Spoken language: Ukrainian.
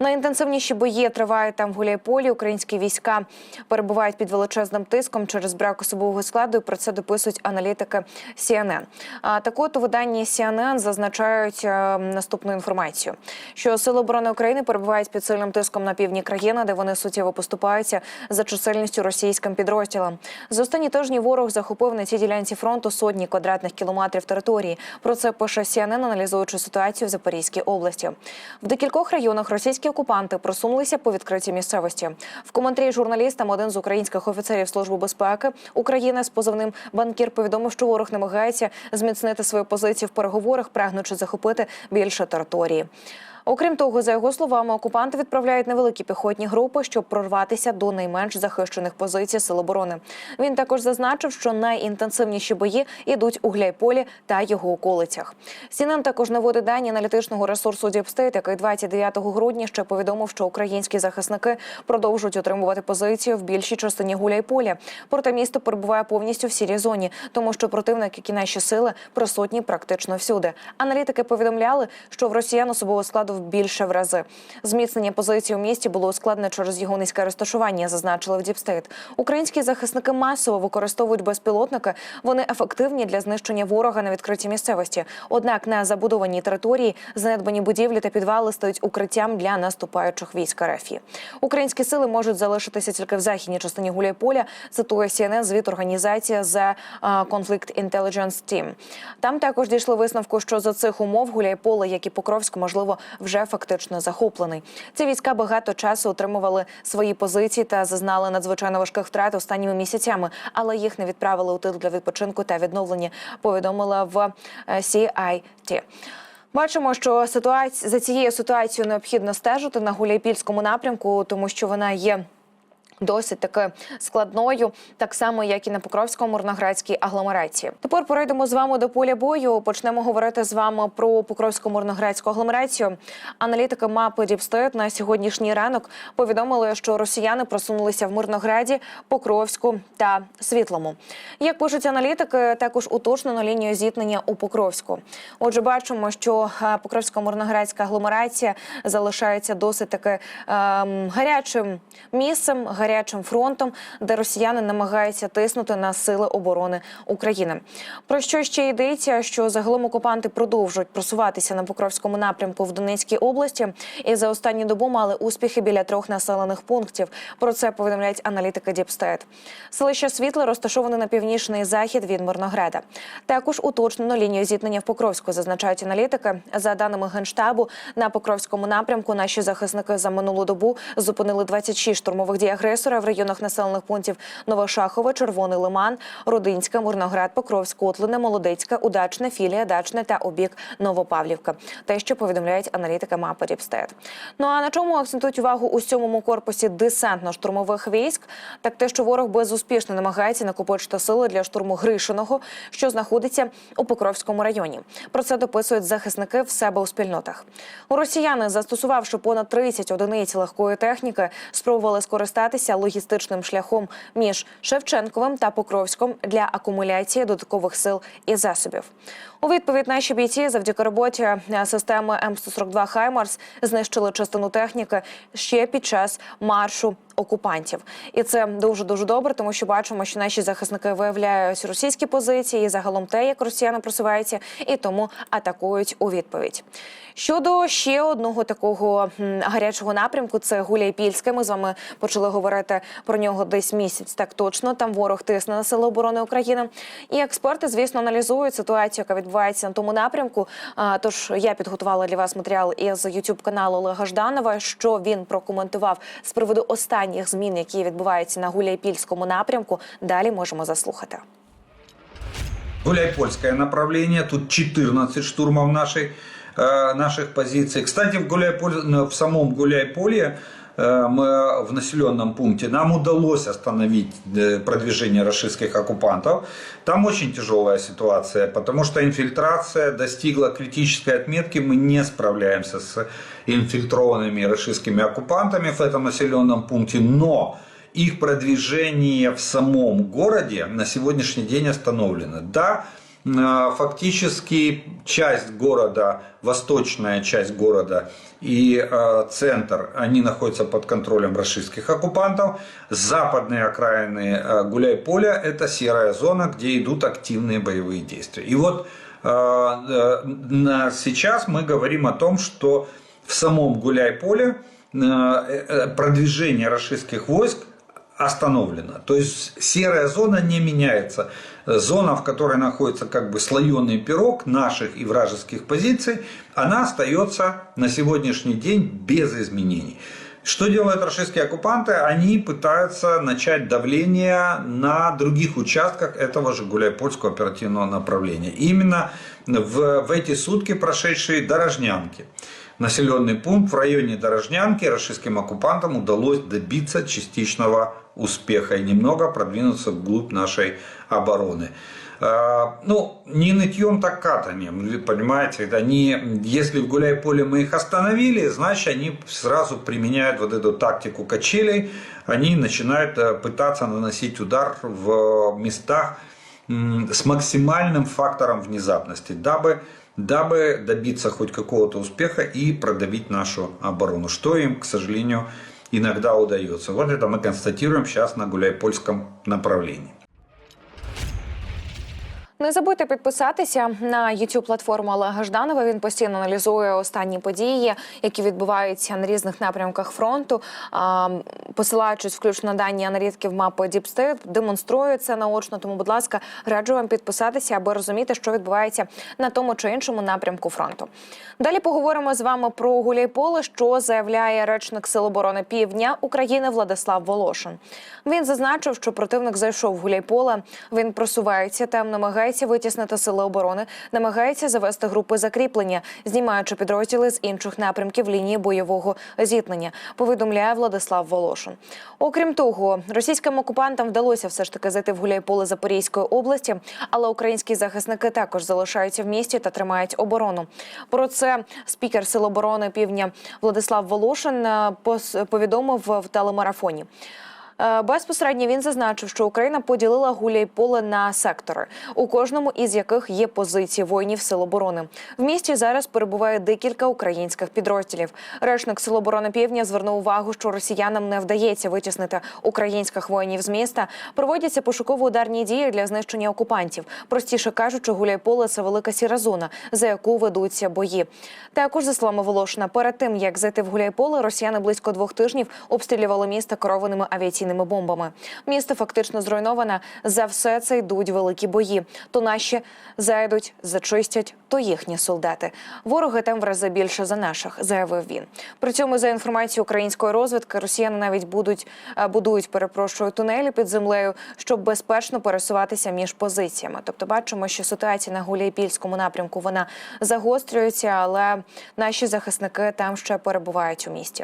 Найінтенсивніші бої тривають там в Гуляйполі. Українські війська перебувають під величезним тиском через брак особового складу. І про це дописують аналітики CNN. А так от у виданні CNN зазначають е, наступну інформацію: що сили оборони України перебувають під сильним тиском на півдні країни, де вони суттєво поступаються за чисельністю російським підрозділам. За останні тижні ворог захопив на цій ділянці фронту сотні квадратних кілометрів території. Про це пише CNN, аналізуючи ситуацію в Запорізькій області. В декількох районах російські окупанти просунулися по відкритій місцевості. В коментарі журналістам один з українських офіцерів служби безпеки України з позивним банкір повідомив, що ворог намагається зміцнити свої позиції в переговорах, прагнучи захопити більше території. Окрім того, за його словами, окупанти відправляють невеликі піхотні групи, щоб прорватися до найменш захищених позицій сил оборони. Він також зазначив, що найінтенсивніші бої йдуть у Гляйполі та його околицях. CNN також наводить дані аналітичного ресурсу State, який 29 грудня ще повідомив, що українські захисники продовжують отримувати позицію в більшій частині Гуляйполя. Проте місто перебуває повністю в сірій зоні, тому що противник, як і наші сили, присутні практично всюди. Аналітики повідомляли, що в росіян особового складу більше в рази. Зміцнення позицій у місті було ускладнене через його низьке розташування, зазначили в Діпстейт. Українські захисники масово використовують безпілотники. Вони ефективні для знищення ворога на відкритій місцевості. Однак на забудованій території занедбані будівлі та підвали стають укриттям для наступаючих військ РФ. Українські сили можуть залишитися тільки в західній частині Гуляйполя. Цитує CNN звіт організації The Conflict Intelligence Team. Там також дійшли висновку, що за цих умов Гуляйполе, як і Покровськ, можливо, вже фактично захоплений. Ці війська багато часу отримували свої позиції та зазнали надзвичайно важких втрат останніми місяцями, але їх не відправили у тил для відпочинку та відновлення. Повідомила в е, CIT. Бачимо, що ситуація за цією ситуацією необхідно стежити на Гуляйпільському напрямку, тому що вона є. Досить таки складною, так само як і на Покровському мирноградській агломерації. Тепер перейдемо з вами до поля бою. Почнемо говорити з вами про Покровську мирноградську агломерацію. Аналітики мапи Діпстейт на сьогоднішній ранок повідомили, що росіяни просунулися в Мирнограді, Покровську та Світлому. Як пишуть аналітики, також уточнено лінію зіткнення у Покровську. Отже, бачимо, що е, Покровська мирноградська агломерація залишається досить таки ем, гарячим місцем гарячим фронтом, де росіяни намагаються тиснути на сили оборони України. Про що ще йдеться? Що загалом окупанти продовжують просуватися на Покровському напрямку в Донецькій області, і за останню добу мали успіхи біля трьох населених пунктів. Про це повідомляють аналітики Діпстейт. Селище Світле розташоване на північний захід від Мирнограда. Також уточнено лінію зіткнення в Покровську, зазначають аналітики. За даними генштабу, на Покровському напрямку наші захисники за минулу добу зупинили 26 штурмових дій агресора в районах населених пунктів Новошахове, Червоний Лиман, Родинська, Мирноград, Покровськ, Котлине, Молодецька, Удачне, Філія, Дачне та Обік Новопавлівка. Те, що повідомляють аналітики мапи Ріпстет. Ну а на чому акцентують увагу у сьомому корпусі десантно-штурмових військ? Так те, що ворог безуспішно намагається накопичити сили для штурму Гришиного, що знаходиться у Покровському районі. Про це дописують захисники в себе у спільнотах. У росіяни, застосувавши понад 30 одиниць легкої техніки, спробували скористатися логістичним шляхом між Шевченковим та Покровськом для акумуляції додаткових сил і засобів. У відповідь наші бійці завдяки роботі е, системи М142 Хаймарс знищили частину техніки ще під час маршу окупантів, і це дуже дуже добре, тому що бачимо, що наші захисники виявляють російські позиції, і загалом те, як росіяни просуваються, і тому атакують у відповідь. Щодо ще одного такого гарячого напрямку, це Гуляйпільське. Ми з вами почали говорити про нього десь місяць. Так точно там ворог тисне на сили оборони України. І експерти, звісно, аналізують ситуацію, яка відбувається на тому напрямку. Тож я підготувала для вас матеріал із youtube каналу Олега Жданова, що він прокоментував з приводу останніх змін, які відбуваються на Гуляйпільському напрямку. Далі можемо заслухати. Гуляйпольское направление, тут 14 штурмов нашей, э, наших позиций. Кстати, в, Гуляйполь, в самом Гуляйполе э, мы в населенном пункте нам удалось остановить э, продвижение российских оккупантов. Там очень тяжелая ситуация, потому что инфильтрация достигла критической отметки. Мы не справляемся с инфильтрованными российскими оккупантами в этом населенном пункте, но их продвижение в самом городе на сегодняшний день остановлено. Да, э, фактически часть города, восточная часть города и э, центр, они находятся под контролем российских оккупантов. Западные окраины э, Гуляйполя – это серая зона, где идут активные боевые действия. И вот э, э, сейчас мы говорим о том, что в самом Гуляйполе э, э, продвижение российских войск остановлена. То есть серая зона не меняется. Зона, в которой находится как бы слоеный пирог наших и вражеских позиций, она остается на сегодняшний день без изменений. Что делают российские оккупанты? Они пытаются начать давление на других участках этого же Гуляйпольского оперативного направления. Именно в, в эти сутки прошедшие Дорожнянки. Населенный пункт в районе Дорожнянки российским оккупантам удалось добиться частичного успеха и немного продвинуться вглубь нашей обороны. Э, Ну, не нытьем, так катанием, понимаете, они, если в гуляй-поле мы их остановили, значит они сразу применяют вот эту тактику качелей, они начинают э, пытаться наносить удар в местах с максимальным фактором внезапности, дабы, дабы добиться хоть какого-то успеха и продавить нашу оборону, что им, к сожалению, иногда удается. Вот это мы констатируем сейчас на гуляйпольском направлении. Не забудьте підписатися на youtube платформу Олега Жданова. Він постійно аналізує останні події, які відбуваються на різних напрямках фронту. Посилаючись включно на дані аналітиків мапи State, демонструє це наочно. Тому, будь ласка, раджу вам підписатися, аби розуміти, що відбувається на тому чи іншому напрямку фронту. Далі поговоримо з вами про Гуляйполе, що заявляє речник Сил оборони Півдня України Владислав Волошин. Він зазначив, що противник зайшов в Гуляйполе. Він просувається темними там, намагається витіснити сили оборони, намагається завести групи закріплення, знімаючи підрозділи з інших напрямків лінії бойового зіткнення. Повідомляє Владислав Волошин. Окрім того, російським окупантам вдалося все ж таки зайти в Гуляйполе Запорізької області, але українські захисники також залишаються в місті та тримають оборону. Про це спікер Сил оборони Півдня Владислав Волошин е, повідомив в телемарафоні. Е, Безпосередньо він зазначив, що Україна поділила Гуляйполе на сектори, у кожному із яких є позиції воїнів Сил оборони. В місті зараз перебуває декілька українських підрозділів. Речник Сил оборони Півдня звернув увагу, що росіянам не вдається витіснити українських воїнів з міста. Проводяться пошуково-ударні дії для знищення окупантів. Простіше кажучи, Гуляйполе це велика сіра зона, за яку ведуться бої. Також за словами Волошина, перед тим як зайти в Гуляйполе, росіяни близько двох тижнів обстрілювали місто керованими авіаційними бомбами. Місто фактично зруйноване. За все це йдуть великі бої. То наші зайдуть, зачистять, то їхні солдати. Вороги там в рази більше за наших, заявив він. При цьому за інформацією української розвідки, росіяни навіть будуть е, будують, перепрошую, тунелі під землею, щоб безпечно пересуватися між позиціями. Тобто, бачимо, що ситуація на Гуляйпільському напрямку вона загострюється, але наші захисники там ще перебувають у місті.